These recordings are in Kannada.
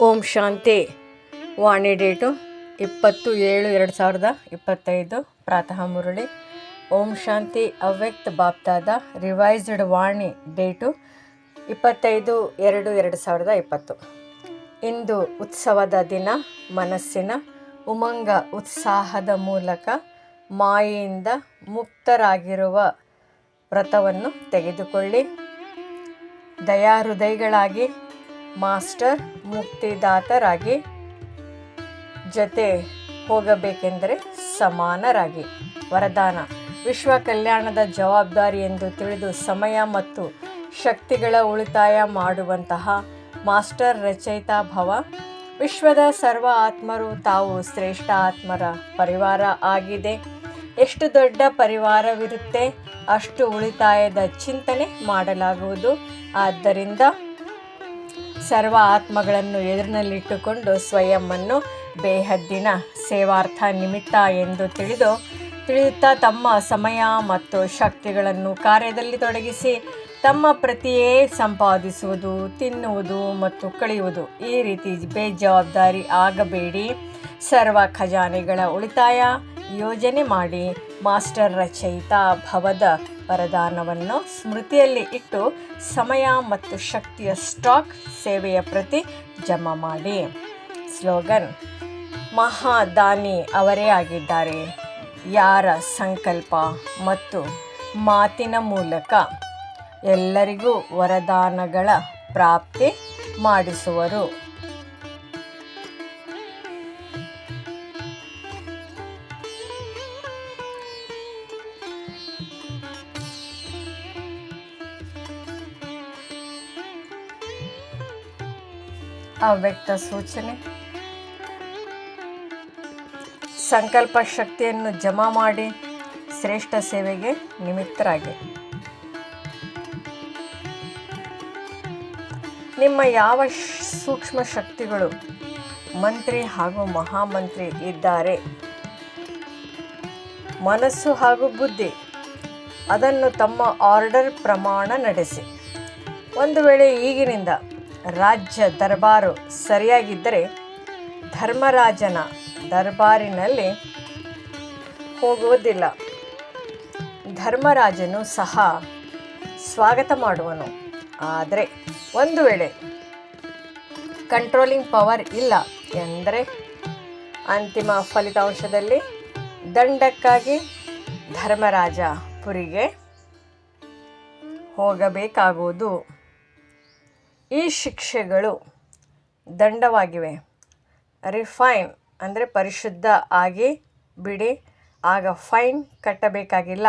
ಓಂ ಶಾಂತಿ. ವಾಣಿ ಡೇಟು ಇಪ್ಪತ್ತು ಏಳು ಎರಡು ಸಾವಿರದ ಇಪ್ಪತ್ತೈದು. ಪ್ರಾತಃ ಮುರಳಿ. ಓಂ ಶಾಂತಿ ಅವ್ಯಕ್ತ ಬಾಪ್ತಾದ ರಿವೈಸ್ಡ್ ವಾಣಿ ಡೇಟು ಇಪ್ಪತ್ತೈದು ಎರಡು ಎರಡು ಸಾವಿರದ ಇಪ್ಪತ್ತು. ಇಂದು ಉತ್ಸವದ ದಿನ, ಮನಸ್ಸಿನ ಉಮಂಗ ಉತ್ಸಾಹದ ಮೂಲಕ ಮಾಯೆಯಿಂದ ಮುಕ್ತರಾಗಿರುವ ವ್ರತವನ್ನು ತೆಗೆದುಕೊಳ್ಳಿ. ದಯಾಹೃದಯಗಳಾಗಿ ಮಾಸ್ಟರ್ ಮುಕ್ತಿದಾತರಾಗಿ ಜೊತೆ ಹೋಗಬೇಕೆಂದರೆ ಸಮಾನರಾಗಿ. ವರದಾನ, ವಿಶ್ವ ಕಲ್ಯಾಣದ ಜವಾಬ್ದಾರಿ ಎಂದು ತಿಳಿದು ಸಮಯ ಮತ್ತು ಶಕ್ತಿಗಳ ಉಳಿತಾಯ ಮಾಡುವಂತಹ ಮಾಸ್ಟರ್ ರಚಯಿತಾ ಭವ, ವಿಶ್ವದ ಸರ್ವ ಆತ್ಮರು ತಾವು ಶ್ರೇಷ್ಠ ಆತ್ಮರ ಪರಿವಾರ ಆಗಿದೆ. ಎಷ್ಟು ದೊಡ್ಡ ಪರಿವಾರವಿರುತ್ತೆ, ಅಷ್ಟು ಉಳಿತಾಯದ ಚಿಂತನೆ ಮಾಡಲಾಗುವುದು. ಆದ್ದರಿಂದ ಸರ್ವ ಆತ್ಮಗಳನ್ನು ಎದುರಿನಲ್ಲಿಟ್ಟುಕೊಂಡು ಸ್ವಯಂವನ್ನು ಬೇಹದ್ದಿನ ಸೇವಾರ್ಥ ನಿಮಿತ್ತ ಎಂದು ತಿಳಿದು, ತಿಳಿಯುತ್ತಾ ತಮ್ಮ ಸಮಯ ಮತ್ತು ಶಕ್ತಿಗಳನ್ನು ಕಾರ್ಯದಲ್ಲಿ ತೊಡಗಿಸಿ, ತಮ್ಮ ಪ್ರತಿಯೇ ಸಂಪಾದಿಸುವುದು, ತಿನ್ನುವುದು ಮತ್ತು ಕಳೆಯುವುದು ಈ ರೀತಿ ಬೇಜವಾಬ್ದಾರಿ ಆಗಬೇಡಿ. ಸರ್ವ ಖಜಾನೆಗಳ ಉಳಿತಾಯ ಯೋಜನೆ ಮಾಡಿ ಮಾಸ್ಟರ್ ರಚಯಿತ ಭವದ ವರದಾನವನ್ನು ಸ್ಮೃತಿಯಲ್ಲಿ ಇಟ್ಟು ಸಮಯ ಮತ್ತು ಶಕ್ತಿಯ ಸ್ಟಾಕ್ ಸೇವೆಯ ಪ್ರತಿ ಜಮಾ ಮಾಡಿ. ಸ್ಲೋಗನ್, ಮಹಾದಾನಿ ಅವರೇ ಆಗಿದ್ದಾರೆ. ಯಾರ ಸಂಕಲ್ಪ ಮತ್ತು ಮಾತಿನ ಮೂಲಕ ಎಲ್ಲರಿಗೂ ವರದಾನಗಳ ಪ್ರಾಪ್ತಿ ಮಾಡಿಸುವರು. ಅವ್ಯಕ್ತ ಸೂಚನೆ. ಸಂಕಲ್ಪ ಶಕ್ತಿಯನ್ನು ಜಮಾ ಮಾಡಿ ಶ್ರೇಷ್ಠ ಸೇವೆಗೆ ನಿಮಿತ್ತರಾಗಿ. ನಿಮ್ಮ ಯಾವ ಸೂಕ್ಷ್ಮ ಶಕ್ತಿಗಳು ಮಂತ್ರಿ ಹಾಗೂ ಮಹಾಮಂತ್ರಿ ಇದ್ದಾರೆ? ಮನಸ್ಸು ಹಾಗೂ ಬುದ್ಧಿ, ಅದನ್ನು ತಮ್ಮ ಆರ್ಡರ್ ಪ್ರಮಾಣ ನಡೆಸಿ. ಒಂದು ವೇಳೆ ಈಗಿನಿಂದ ರಾಜ್ಯ ದರ್ಬಾರು ಸರಿಯಾಗಿದ್ದರೆ ಧರ್ಮರಾಜನ ದರ್ಬಾರಿನಲ್ಲಿ ಹೋಗುವುದಿಲ್ಲ. ಧರ್ಮರಾಜನು ಸಹ ಸ್ವಾಗತ ಮಾಡುವನು. ಆದರೆ ಒಂದು ವೇಳೆ ಕಂಟ್ರೋಲಿಂಗ್ ಪವರ್ ಇಲ್ಲ ಎಂದರೆ ಅಂತಿಮ ಫಲಿತಾಂಶದಲ್ಲಿ ದಂಡಕ್ಕಾಗಿ ಧರ್ಮರಾಜ ಪುರಿಗೆ ಹೋಗಬೇಕಾಗುವುದು. ಈ ಶಿಕ್ಷೆಗಳು ದಂಡವಾಗಿವೆ. ರಿಫೈನ್ ಅಂದರೆ ಪರಿಶುದ್ಧ ಆಗಿ ಬಿಡಿ, ಆಗ ಫೈನ್ ಕಟ್ಟಬೇಕಾಗಿಲ್ಲ.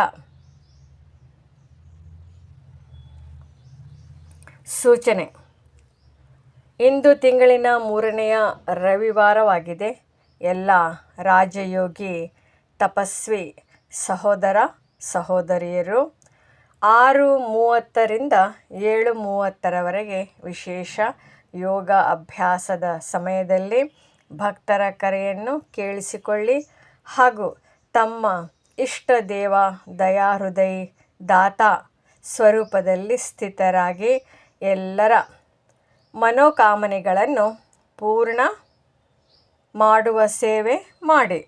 ಸೂಚನೆ. ಇಂದು ತಿಂಗಳಿನ ಮೂರನೆಯ ರವಿವಾರವಾಗಿದೆ. ಎಲ್ಲ ರಾಜಯೋಗಿ ತಪಸ್ವಿ ಸಹೋದರ ಸಹೋದರಿಯರು ಆರು ಮೂವತ್ತರಿಂದ ಏಳು ಮೂವತ್ತರವರೆಗೆ ವಿಶೇಷ ಯೋಗ ಅಭ್ಯಾಸದ ಸಮಯದಲ್ಲಿ ಭಕ್ತರ ಕರೆಯನ್ನು ಕೇಳಿಸಿಕೊಳ್ಳಿ ಹಾಗೂ ತಮ್ಮ ಇಷ್ಟ ದೇವ ದಯಾಹೃದಯ ದಾತ ಸ್ವರೂಪದಲ್ಲಿ ಸ್ಥಿತರಾಗಿ ಎಲ್ಲರ ಮನೋಕಾಮನೆಗಳನ್ನು ಪೂರ್ಣ ಮಾಡುವ ಸೇವೆ ಮಾಡಿ.